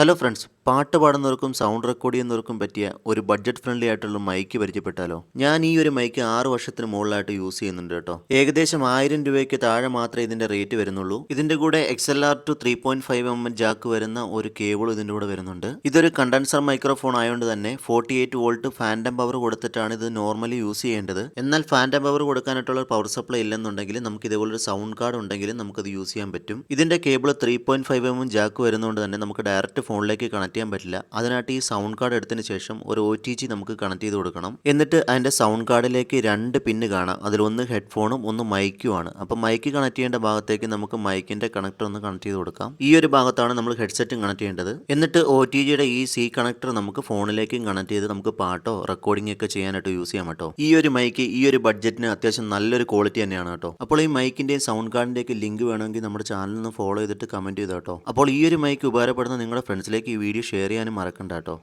Hello friends പാട്ട് പാടുന്നവർക്കും sound record ചെയ്യുന്നവർക്കും പറ്റിയ ഒരു ബഡ്ജറ്റ് ഫ്രണ്ട്ലി ആയിട്ടുള്ള മൈക്ക് പരിചയപ്പെട്ടാലോ? ഞാൻ ഈ ഒരു മൈക്ക് ആറ് വർഷത്തിന് മുകളിലായിട്ട് യൂസ് ചെയ്യുന്നുണ്ട് കേട്ടോ. ഏകദേശം ആയിരം രൂപയ്ക്ക് താഴെ മാത്രമേ ഇതിന്റെ റേറ്റ് വരുന്നുള്ളൂ. ഇതിന്റെ കൂടെ X L R to three point five M M jack വരുന്ന ഒരു കേബിൾ ഇതിന്റെ കൂടെ വരുന്നുണ്ട്. ഇതൊരു കണ്ടൻസർ മൈക്രോഫോൺ ആയതുകൊണ്ട് തന്നെ forty eight volt phantom power കൊടുത്തിട്ടാണ് ഇത് നോർമലി യൂസ് ചെയ്യേണ്ടത്. എന്നാൽ ഫാന്റം പവർ കൊടുക്കാനായിട്ടുള്ള പവർ സപ്ലൈ ഇല്ലെന്നുണ്ടെങ്കിൽ നമുക്ക് ഇതേപോലെ ഒരു സൗണ്ട് കാർഡ് ഉണ്ടെങ്കിൽ നമുക്കത് യൂസ് ചെയ്യാൻ പറ്റും. ഇതിന്റെ cable three point five M M jack വരുന്നതുകൊണ്ട് തന്നെ നമുക്ക് ഡയറക്റ്റ് ഫോണിലേക്ക് കണക്ട് ചെയ്യാൻ പറ്റില്ല. അതിനായിട്ട് ഈ സൗണ്ട് കാർഡ് എടുത്തതിന് ശേഷം ഒരു ഒ ടി ജി നമുക്ക് കണക്ട് ചെയ്ത് കൊടുക്കണം. എന്നിട്ട് അതിന്റെ സൗണ്ട് കാർഡിലേക്ക് രണ്ട് പിന്ന് കാണാം. അതിലൊന്ന് ഹെഡ്ഫോണും ഒന്ന് മൈക്കുമാണ് അപ്പോൾ അപ്പം മൈക്ക് കണക്ട് ചെയ്യേണ്ട ഭാഗത്തേക്ക് നമുക്ക് മൈക്കിന്റെ കണക്ടർ ഒന്ന് കണക്ട് ചെയ്ത് കൊടുക്കാം. ഈ ഒരു ഭാഗത്താണ് നമ്മൾ ഹെഡ്സെറ്റും കണക്ട് ചെയ്യേണ്ടത്. എന്നിട്ട് ഒ ടി ജിയുടെ ഈ സി കണക്ടർ നമുക്ക് ഫോണിലേക്കും കണക്ട് ചെയ്ത് നമുക്ക് പാട്ടോ റെക്കോർഡിംഗ് ഒക്കെ ചെയ്യാനായിട്ട് യൂസ് ചെയ്യാം കേട്ടോ. ഈ ഒരു മൈക്ക് ഈ ഒരു ബഡ്ജറ്റിന് അത്യാവശ്യം നല്ലൊരു ക്വാളിറ്റി തന്നെയാണ് കേട്ടോ. അപ്പോൾ ഈ മൈക്കിന്റെയും സൗണ്ട് കാർഡിന്റെയൊക്കെ ലിങ്ക് വേണമെങ്കിൽ നമ്മുടെ ചാനലിൽ നിന്ന് ഫോളോ ചെയ്തിട്ട് കമന്റ് ചെയ്തോട്ടോ അപ്പോൾ ഈ ഒരു മൈക്ക് ഉപകാരപ്പെടുന്ന നിങ്ങളുടെ ഫ്രണ്ട്സിലേക്ക് ഈ വീഡിയോ ഷെയർ ചെയ്യാനും മറക്കണ്ട കേട്ടോ